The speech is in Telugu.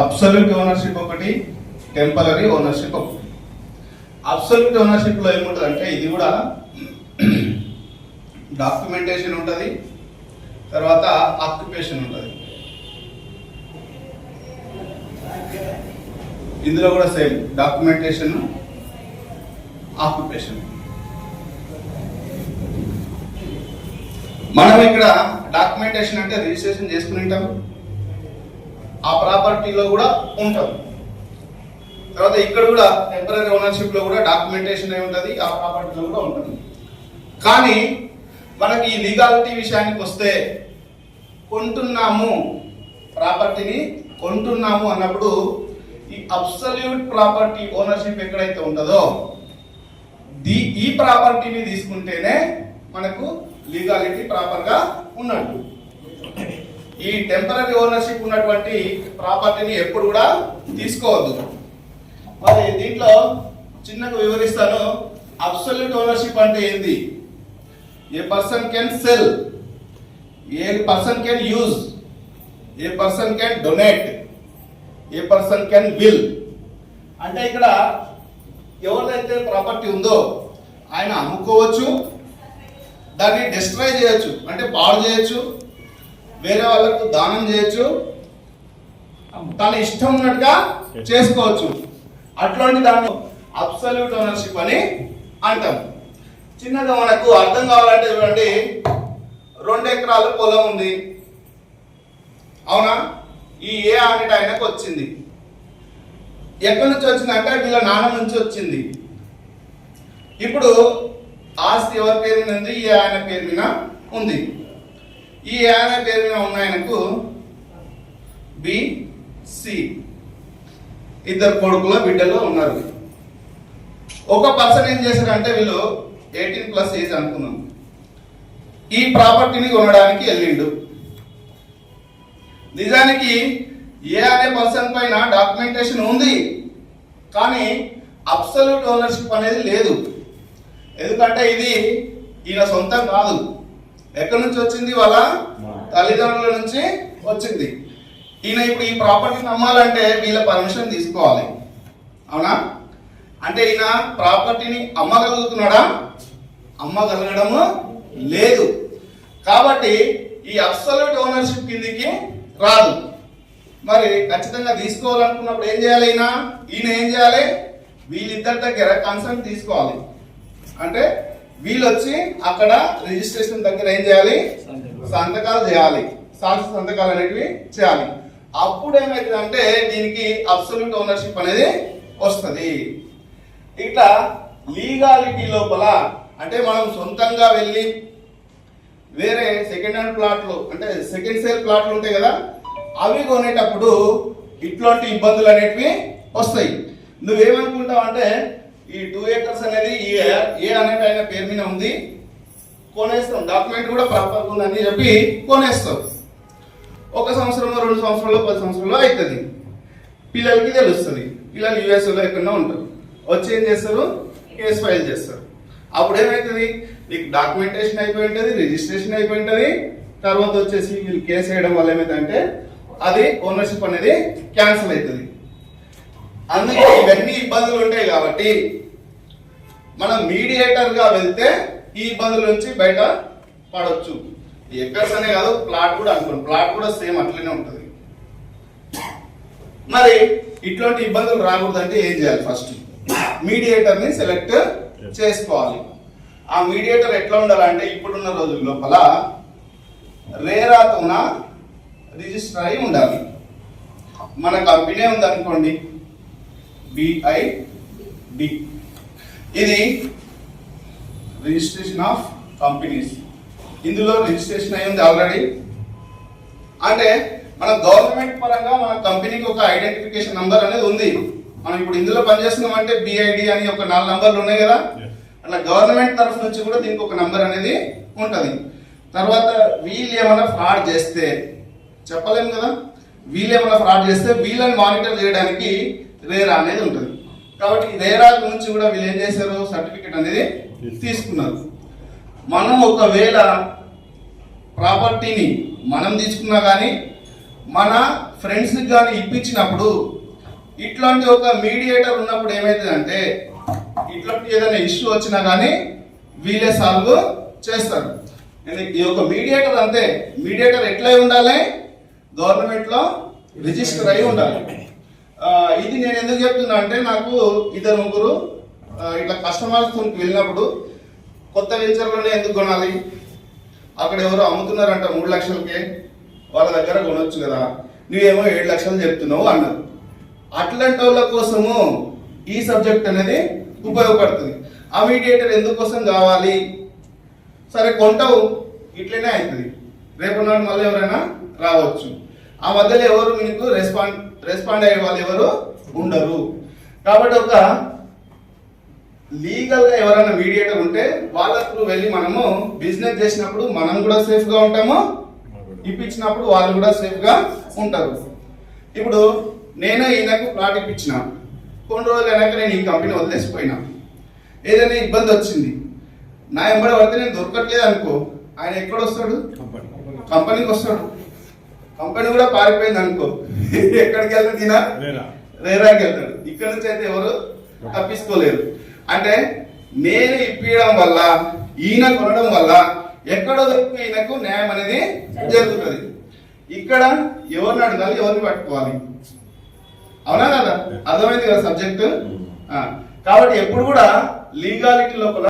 అబ్సల్యూట్ ఓనర్షిప్ ఒకటి టెంపరీ ఓనర్షిప్ ఒకటి. అబ్సల్యూట్ ఓనర్షిప్లో ఏముంటుంది అంటే ఇది కూడా డాక్యుమెంటేషన్ ఉంటుంది తర్వాత ఆక్యుపేషన్ ఉంటుంది. ఇందులో కూడా సేమ్ డాక్యుమెంటేషన్ ఆక్యుపేషన్ మనం ఇక్కడ డాక్యుమెంటేషన్ అంటే రిజిస్ట్రేషన్ చేసుకుని ఉంటాం ఆ ప్రాపర్టీలో కూడా ఉంటాం. తర్వాత ఇక్కడ కూడా టెంపరీ ఓనర్షిప్లో కూడా డాక్యుమెంటేషన్ అయి ఉంటుంది ఆ ప్రాపర్టీలో కూడా ఉంటుంది. కానీ మనకి ఈ లీగాలిటీ విషయానికి వస్తే కొంటున్నాము ప్రాపర్టీని కొంటున్నాము అన్నప్పుడు ఈ అబ్సల్యూట్ ప్రాపర్టీ ఓనర్షిప్ ఎక్కడైతే ఉంటుందో ది ఈ ప్రాపర్టీని తీసుకుంటేనే మనకు లీగాలిటీ ప్రాపర్గా ఉన్నట్టు. ఈ టెంపరీ ఓనర్షిప్ ఉన్నటువంటి ప్రాపర్టీని ఎప్పుడు కూడా తీసుకోవద్దు. మరి దీంట్లో చిన్నగా వివరిస్తాను. అబ్సల్యూట్ ఓనర్షిప్ అంటే ఏంది? A person can sell a person can use a person can donate a person can will అంటే ఇక్కడ ఎవరిదైతే ప్రాపర్టీ ఉందో ఆయన అమ్ముకోవచ్చు దాన్ని డిస్ట్రాయ్ చేయొచ్చు అంటే పాడు చేయొచ్చు వేరే వాళ్ళకు దానం చేయొచ్చు. తన ఇష్టం ఉన్నట్టుగా చేసుకోవచ్చు. అట్లాంటి దాన్ని అబ్సల్యూట్ ఓనర్షిప్ అని అంటాం. చిన్నగా మనకు అర్థం కావాలంటే చూడండి రెండు ఎకరాల పొలం ఉంది. అవునా? ఈ ఏ ఆడిట్ ఆయనకు వచ్చింది. ఎక్కడి నుంచి వచ్చిందంటే వీళ్ళ నాన్న నుంచి వచ్చింది. ఇప్పుడు ఆస్తి ఎవరి పేరు మీద ఉంది? ఈ ఆయన పేరు మీద ఉంది. ఈ ఆయన పేరు మీద ఉన్న ఆయనకు బిసి ఇద్దరు కొడుకుల బిడ్డలు ఉన్నారు. ఒక పర్సన్ ఏం చేశారంటే వీళ్ళు ఎయిటీన్ ప్లస్ ఏజ్ అనుకున్నాం. ఈ ప్రాపర్టీని కొనడానికి వెళ్ళిండు. నిజానికి ఏ అనే పర్సన్ పైన డాక్యుమెంటేషన్ ఉంది. కానీ అబ్సల్యూట్ ఓనర్షిప్ అనేది లేదు. ఎందుకంటే ఇది ఈయన సొంతం కాదు. ఎక్కడి నుంచి వచ్చింది వాళ్ళ తల్లిదండ్రుల నుంచి వచ్చింది. ఈయన ఇప్పుడు ఈ ప్రాపర్టీని అమ్మాలంటే వీళ్ళ పర్మిషన్ తీసుకోవాలి. అవునా? అంటే ఈయన ప్రాపర్టీని అమ్మగలుగుతున్నాడా? అమ్మగలగడము లేదు. కాబట్టి ఈ అబ్సల్యూట్ ఓనర్షిప్ కిందికి రాదు. మరి ఖచ్చితంగా తీసుకోవాలనుకున్నప్పుడు ఏం చేయాలి ఈయన? ఈయన ఏం చేయాలి? వీళ్ళిద్దరి దగ్గర కన్సల్ట్ తీసుకోవాలి. అంటే వీళ్ళు వచ్చి అక్కడ రిజిస్ట్రేషన్ దగ్గర ఏం చేయాలి? సంతకాలు చేయాలి. సాక్షి సంతకాలు అనేటివి చేయాలి. అప్పుడు ఏమవుతుందంటే దీనికి అబ్సల్యూట్ ఓనర్షిప్ అనేది వస్తుంది. ఇట్లా లీగాలిటీ లోపల అంటే మనం సొంతంగా వెళ్ళి వేరే సెకండ్ హ్యాండ్ ప్లాట్లు అంటే సెకండ్ సేల్ ప్లాట్లు ఉంటాయి కదా అవి కొనేటప్పుడు ఇట్లాంటి ఇబ్బందులు అనేటివి వస్తాయి. నువ్వేమనుకుంటావు అంటే ఈ టూ ఏకర్స్ అనేది ఈ ఏ అనేది ఆయన పేరు మీద ఉంది. కొనేస్తాం. డాక్యుమెంట్ కూడా ప్రాపర్ ఉందని చెప్పి కొనేస్తాం. ఒక సంవత్సరంలో రెండు సంవత్సరాలు పది సంవత్సరాలు అవుతుంది పిల్లలకి తెలుస్తుంది. పిల్లలు యూఎస్లో ఎక్కడన్నా ఉంటారు. వచ్చి ఏం చేస్తారు? కేసు ఫైల్ చేస్తారు. అప్పుడు ఏమవుతుంది నీకు డాక్యుమెంటేషన్ అయిపోయి ఉంటుంది రిజిస్ట్రేషన్ అయిపోయి ఉంటుంది. తర్వాత వచ్చేసి వీళ్ళు కేసు వేయడం వల్ల ఏమైందంటే అది ఓనర్షిప్ అనేది క్యాన్సిల్ అవుతుంది. అందుకే ఇవన్నీ ఇబ్బందులు ఉంటాయి కాబట్టి మనం మీడియేటర్గా వెళ్తే ఈ ఇబ్బందుల నుంచి బయట పడవచ్చు ఎక్కర్స్ అనే కాదు ప్లాట్ కూడా అనుకోండి. ప్లాట్ కూడా సేమ్ అట్లనే ఉంటుంది. మరి ఇట్లాంటి ఇబ్బందులు రాకూడదంటే ఏం చేయాలి ఫస్ట్ మీడియేటర్ని సెలెక్ట్ చేసుకోవాలి. ఆ మీడియేటర్ ఎట్లా ఉండాలంటే ఇప్పుడున్న రోజుల లోపల రేరాతోన రిజిస్టర్ అయి ఉండాలి. మన కంపెనీ ఉంది అనుకోండి బిఐ డి ఇది రిజిస్ట్రేషన్ ఆఫ్ కంపెనీస్ ఇందులో రిజిస్ట్రేషన్ అయి ఉంది ఆల్రెడీ అంటే మన గవర్నమెంట్ పరంగా మన కంపెనీకి ఒక ఐడెంటిఫికేషన్ నంబర్ అనేది ఉంది. మనం ఇప్పుడు ఇందులో పనిచేస్తున్నాం అంటే బిఐడి అని ఒక నాలుగు నంబర్లు ఉన్నాయి కదా. అట్లా గవర్నమెంట్ తరఫు నుంచి కూడా దీనికి ఒక నంబర్ అనేది ఉంటది. తర్వాత వీళ్ళు ఏమైనా ఫ్రాడ్ చేస్తే చెప్పలేము కదా. వీళ్ళు ఏమైనా ఫ్రాడ్ చేస్తే వీళ్ళని మానిటర్ చేయడానికి రేరా అనేది ఉంటుంది. కాబట్టి రేరా నుంచి కూడా వీళ్ళు ఏం చేశారు? సర్టిఫికెట్ అనేది తీసుకున్నారు. మనం ఒకవేళ ప్రాపర్టీని మనం తీసుకున్నా కానీ మన ఫ్రెండ్స్ కానీ ఇప్పించినప్పుడు ఇట్లాంటి ఒక మీడియేటర్ ఉన్నప్పుడు ఏమైతుందంటే ఇట్లాంటి ఏదైనా ఇష్యూ వచ్చినా కానీ వీళ్ళే సాల్వ్ చేస్తారు. ఈ యొక్క మీడియేటర్ అంతే. మీడియేటర్ ఎట్లయి ఉండాలి? గవర్నమెంట్లో రిజిస్టర్ అయి ఉండాలి. ఇది నేను ఎందుకు చెప్తున్నా అంటే నాకు ఇద్దరు ముగ్గురు ఇట్లా కస్టమర్స్ వెళ్ళినప్పుడు కొత్త వెంచర్లోనే ఎందుకు కొనాలి? అక్కడ ఎవరో అమ్ముతున్నారంట మూడు లక్షలకే వాళ్ళ దగ్గర కొనొచ్చు కదా. నువ్వేమో ఏడు లక్షలు చెప్తున్నావు అన్నారు అట్లాంటి వాళ్ళ కోసము ఈ సబ్జెక్ట్ అనేది ఉపయోగపడుతుంది. ఆ మీడియేటర్ ఎందుకోసం కావాలి? సరే కొంటావు ఇట్లనే అవుతుంది రేపు నాడు మళ్ళీ ఎవరైనా రావచ్చు. ఆ మధ్యలో ఎవరు మీకు రెస్పాండ్ రెస్పాండ్ అయ్యే వాళ్ళు ఎవరు? ఉండరు. కాబట్టి ఒక లీగల్గా ఎవరైనా మీడియేటర్ ఉంటే వాళ్ళ త్రూ వెళ్ళి మనము బిజినెస్ చేసినప్పుడు మనం కూడా సేఫ్గా ఉంటాము. ఇప్పించినప్పుడు వాళ్ళు కూడా సేఫ్గా ఉంటారు. ఇప్పుడు నేనే ఈయనకు ప్లాట్ ఇప్పించిన. కొన్ని రోజులు అయినాక నేను ఈ కంపెనీ వదిలేసిపోయినా. ఏదైనా ఇబ్బంది వచ్చింది. నా ఎంబడి పడితే నేను దొరకట్లేదు అనుకో. ఆయన ఎక్కడ వస్తాడు? కంపెనీకి వస్తాడు. కంపెనీ కూడా పారిపోయింది అనుకో. ఎక్కడికి వెళ్తే తినా? రేరాకి వెళ్తాడు. ఇక్కడ నుంచి అయితే ఎవరు తప్పించుకోలేరు. అంటే నేను ఇప్పించడం వల్ల ఈయన కొనడం వల్ల ఎక్కడో దొరికి ఈయనకు న్యాయం అనేది జరుగుతుంది. ఇక్కడ ఎవరిని అడగాలి ఎవరిని పట్టుకోవాలి? అవునా కదా? అర్థమైంది కదా సబ్జెక్ట్? కాబట్టి ఎప్పుడు కూడా లీగాలిటీ లోపల